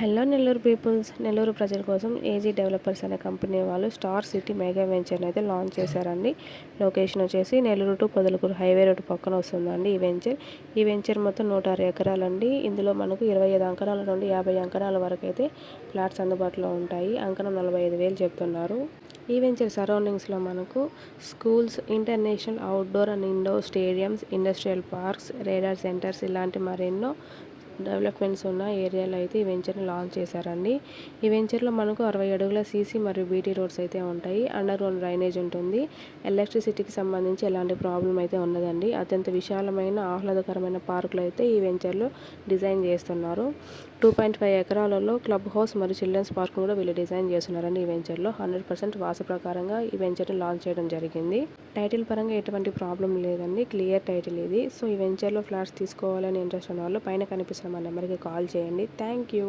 Hello Nellore peoples Nellore ప్రజల కోసం AG developers అనే కంపెనీ వాళ్ళు స్టార్ సిటీ మెగా వెంచర్ని అయితే లాంచ్ చేశారండి. లొకేషన్ వచ్చేసి Nellore to Podalakuru highway road పక్కన వస్తుందండి ఈ వెంచర్ ఈ వెంచర్ మొత్తం నూట ఆరు ఎకరాలండి. ఇందులో మనకు ఇరవై ఐదు అంకణాల నుండి యాభై అంకణాల వరకు అయితే ఫ్లాట్స్ అందుబాటులో ఉంటాయి. అంకణం నలభై ఐదు వేలు చెప్తున్నారు. ఈ వెంచర్ సరౌండింగ్స్లో మనకు schools international outdoor and indoor stadiums industrial parks radar centres ఇలాంటి మరెన్నో డెవలప్మెంట్స్ ఉన్న ఏరియాలో అయితే ఈ వెంచర్ని లాంచ్ చేశారండి. ఈ వెంచర్లో మనకు అరవై అడుగుల సీసీ మరియు బీటీ రోడ్స్ అయితే ఉంటాయి. అండర్ గ్రౌండ్ డ్రైనేజ్ ఉంటుంది. ఎలక్ట్రిసిటీకి సంబంధించి ఎలాంటి ప్రాబ్లం అయితే ఉండదండి. అత్యంత విశాలమైన ఆహ్లాదకరమైన పార్కులు అయితే ఈ వెంచర్లో డిజైన్ చేస్తున్నారు. టూ పాయింట్ ఫైవ్ ఎకరాలలో క్లబ్ హౌస్ మరియు చిల్డ్రన్స్ పార్క్ కూడా వీళ్ళు డిజైన్ చేస్తున్నారండి ఈ వెంచర్లో. హండ్రెడ్ పర్సెంట్ వాసు ప్రకారంగా ఈ వెంచర్ని లాంచ్ చేయడం జరిగింది. టైటిల్ పరంగా ఎటువంటి ప్రాబ్లం లేదండి. క్లియర్ టైటిల్ ఇది. సో ఈ వెంచర్లో ఫ్లాట్స్ తీసుకోవాలని ఇంట్రెస్ట్ ఉన్న వాళ్ళు పైన కనిపిస్తున్న మా నెంబర్కి కాల్ చేయండి. Thank you.